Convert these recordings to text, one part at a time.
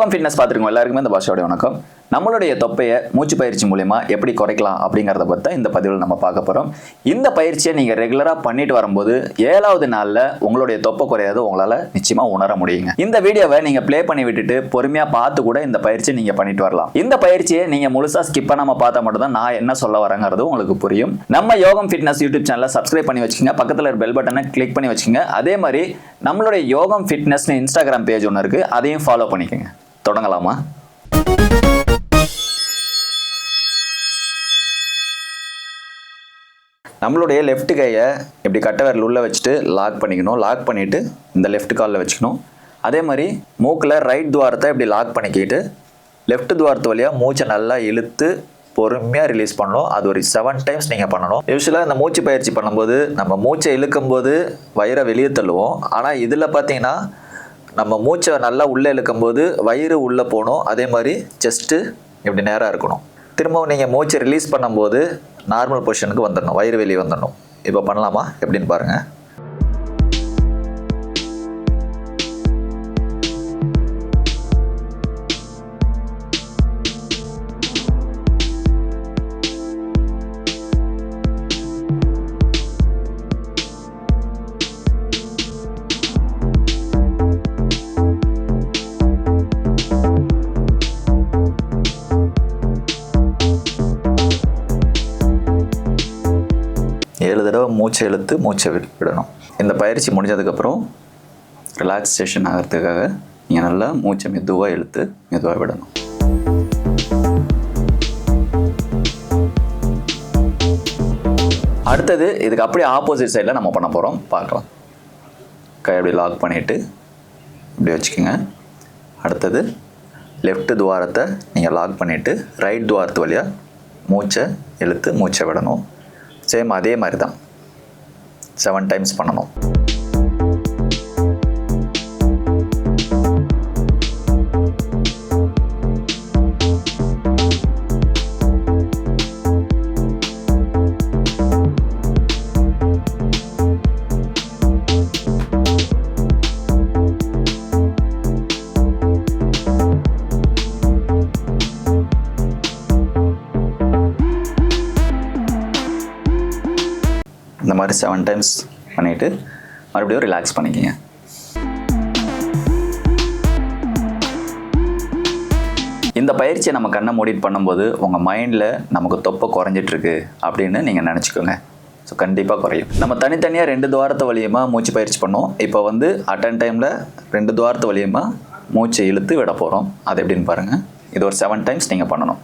யோகம் ஃபிட்னஸ் பார்த்துருக்கோம். எல்லாருக்குமே இந்த பாஷோட வணக்கம். நம்மளுடைய தொப்பையை மூச்சு பயிற்சி மூலயமா எப்படி குறைக்கலாம் அப்படிங்கிறத பற்றி இந்த பதிவில் நம்ம பார்க்க போகிறோம் இந்த பயிற்சியை நீங்கள் ரெகுலராக பண்ணிட்டு வரும்போது ஏழாவது நாளில் உங்களுடைய தொப்பை குறையாது உங்களால் நிச்சயமாக உணர முடியுங்க. இந்த வீடியோவை நீங்கள் ப்ளே பண்ணி விட்டுட்டு பொறுமையாக பார்த்து கூட இந்த பயிற்சியை நீங்கள் பண்ணிட்டு வரலாம். இந்த பயிற்சியை நீங்கள் முழுசாக ஸ்கிப் பண்ணாமல் பார்த்தா மட்டும்தான் நான் என்ன சொல்ல வரேங்கிறது உங்களுக்கு புரியும். நம்ம யோகம் ஃபிட்னஸ் யூடியூப் சேனலை சப்ஸ்கிரைப் பண்ணி வச்சுக்கோங்க. பக்கத்தில் பெல் பட்டனை கிளிக் பண்ணி வச்சுக்கோங்க. அதே மாதிரி நம்மளுடைய யோகம் ஃபிட்னஸ்னு இன்ஸ்டாகிராம் பேஜ் ஒன்று இருக்குது அதையும் ஃபாலோ பண்ணிக்கோங்க. தொடங்கலாமா? நம்மளுடைய லெஃப்ட் கையை இப்படி கட்டை விரல் உள்ளே வச்சுட்டு லாக் பண்ணிக்கணும். லாக் பண்ணிவிட்டு இந்த லெஃப்ட் காலில் வச்சுக்கணும். அதே மாதிரி மூக்கில் ரைட் துவாரத்தை இப்படி லாக் பண்ணிக்கிட்டு லெஃப்ட் துவாரத்து வழியாக மூச்சை நல்லா இழுத்து பொறுமையாக ரிலீஸ் பண்ணணும். அது ஒரு செவன் டைம்ஸ் நீங்கள் பண்ணணும். யூஸ்வலாக இந்த மூச்சு பயிற்சி பண்ணும்போது நம்ம மூச்சை இழுக்கும்போது வயிறை வெளியே தள்ளுவோம். ஆனால் இதில் பார்த்தீங்கன்னா நம்ம மூச்சை நல்லா உள்ளே இழுக்கும்போது வயிறு உள்ளே போகணும். அதே மாதிரி செஸ்ட்டு இப்படி நேராக இருக்கணும். திரும்பவும் நீங்கள் மூச்சை ரிலீஸ் பண்ணும்போது நார்மல் பொசிஷனுக்கு வந்துடணும். வயிறு வெளியே வந்துடணும். இப்போ பண்ணலாமா? எப்படின்னு பாருங்கள் மூச்சை இழுத்து மூச்சை வி- விடணும். இந்த பயிற்சி முடிஞ்சதுக்கப்புறம் ரிலாக்ஸேஷன் ஆகிறதுக்காக நீங்கள் நல்லா மூச்சை மெதுவாக இழுத்து மெதுவாக விடணும். அடுத்தது இதுக்கு அப்படியே ஆப்போசிட் சைடில் நம்ம பண்ண போகிறோம் பார்க்கலாம். கை அப்படி லாக் பண்ணிவிட்டு இப்படி வச்சுக்கோங்க. அடுத்தது லெஃப்ட் துவாரத்தை நீங்கள் லாக் பண்ணிவிட்டு ரைட் துவாரத்து வழியாக மூச்சை இழுத்து மூச்சை விடணும். சேம் அதே மாதிரி தான் செவன் டைம்ஸ் பண்ணணும். இந்த மாதிரி செவன் டைம்ஸ் பண்ணிவிட்டு மறுபடியும் ரிலாக்ஸ் பண்ணிக்கங்க. இந்த பயிற்சியை நம்ம கண்ணை மூடிட்டு பண்ணும்போது உங்கள் மைண்டில் நமக்கு தொப்பை குறைஞ்சிட்ருக்கு அப்படின்னு நீங்கள் நினச்சிக்கோங்க. ஸோ கண்டிப்பாக குறையும். நம்ம தனித்தனியாக ரெண்டு துவாரத்து வழியமாக மூச்சு பயிற்சி பண்ணோம். இப்போ வந்து அட்டன் டைமில் ரெண்டு துவாரத்து வழியமாக மூச்சை இழுத்து விட போகிறோம் அது எப்படின்னு பாருங்கள் இது ஒரு செவன் டைம்ஸ் நீங்கள் பண்ணணும்.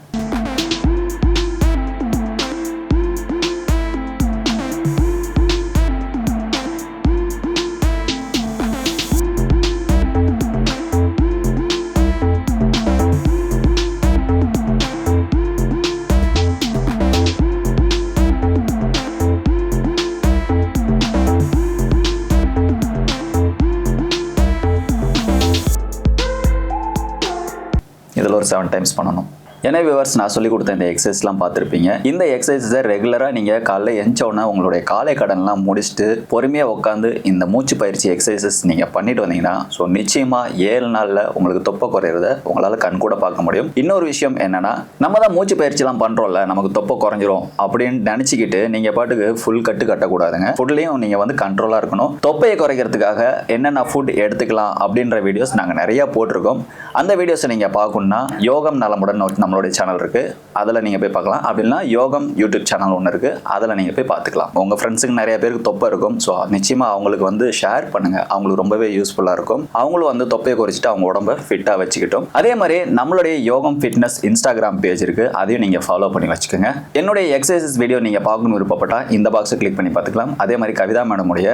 இதில் ஒரு செவன் டைம்ஸ் பண்ணணும். ஏன்னா விவர்ஸ் நான் சொல்லி கொடுத்த இந்த எக்ஸசைஸ்லாம் பார்த்துருப்பீங்க. இந்த எக்ஸசைஸை ரெகுலராக நீங்கள் காலைல எஞ்ச உடனே உங்களுடைய காலை கடன்லாம் முடிச்சுட்டு பொறுமையாக உட்காந்து இந்த மூச்சு பயிற்சி எக்ஸசைசஸ் நீங்கள் பண்ணிட்டு வந்தீங்கன்னா ஸோ நிச்சயமாக ஏழு நாளில் உங்களுக்கு தொப்பை குறையிறத உங்களால் கண் கூட பார்க்க முடியும். இன்னொரு விஷயம் என்னன்னா நம்ம தான் மூச்சு பயிற்சிலாம் பண்ணுறோம்ல நமக்கு தொப்பை குறைஞ்சிரும் அப்படின்னு நினச்சிக்கிட்டு நீங்கள் பாட்டுக்கு ஃபுல் கட்டு கட்டக்கூடாதுங்க. ஃபுட்லேயும் நீங்கள் வந்து கண்ட்ரோலாக இருக்கணும். தொப்பையை குறைக்கிறதுக்காக என்னென்ன ஃபுட் எடுத்துக்கலாம் அப்படின்ற வீடியோஸ் நாங்கள் நிறைய போட்டிருக்கோம். அந்த வீடியோஸை நீங்கள் பார்க்கணுன்னா யோகம் நலமுடன் ஒரு நம்மளுடைய சேனல் இருக்குது அதில் நீங்கள் போய் பார்க்கலாம். அப்படின்னா யோகம் யூடியூப் சேனல் ஒன்று இருக்குது அதில் நீங்கள் போய் பார்த்துக்கலாம். உங்கள் ஃப்ரெண்ட்ஸுக்கு நிறைய பேருக்கு தொப்பை இருக்கும். ஸோ நிச்சயமாக அவங்களுக்கு வந்து ஷேர் பண்ணுங்கள் அவங்களுக்கு ரொம்பவே யூஸ்ஃபுல்லாக இருக்கும். அவங்களும் வந்து தொப்பையை குறைச்சிட்டு அவங்க உடம்ப ஃபிட்டாக வச்சுக்கிட்டோம். அதே மாதிரி நம்மளுடைய யோகம் ஃபிட்னஸ் இன்ஸ்டாகிராம் பேஜ் இருக்குது அதையும் நீங்கள் ஃபாலோ பண்ணி வச்சுக்கோங்க. என்னுடைய எக்ஸசைஸ் வீடியோ நீங்கள் பார்க்கணும் விருப்பப்பட்டா இந்த பாக்ஸை கிளிக் பண்ணி பார்த்துக்கலாம். அதே மாதிரி கவிதா மேடமுடைய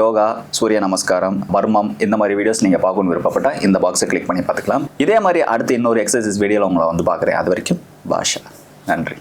யோகா சூரிய நமஸ்காரம் வர்மம் இந்த மாதிரி வீடியோஸ் நீங்கள் பார்க்கணும் விருப்பப்பட்டா இந்த பாக்ஸை கிளிக் பண்ணி பார்த்துக்கலாம். இதே மாதிரி அடுத்து இன்னொரு எக்ஸசைஸ் வீடியோவில் உங்களை வந்து பார்க்குறேன். அது வரைக்கும் பாஷா. நன்றி.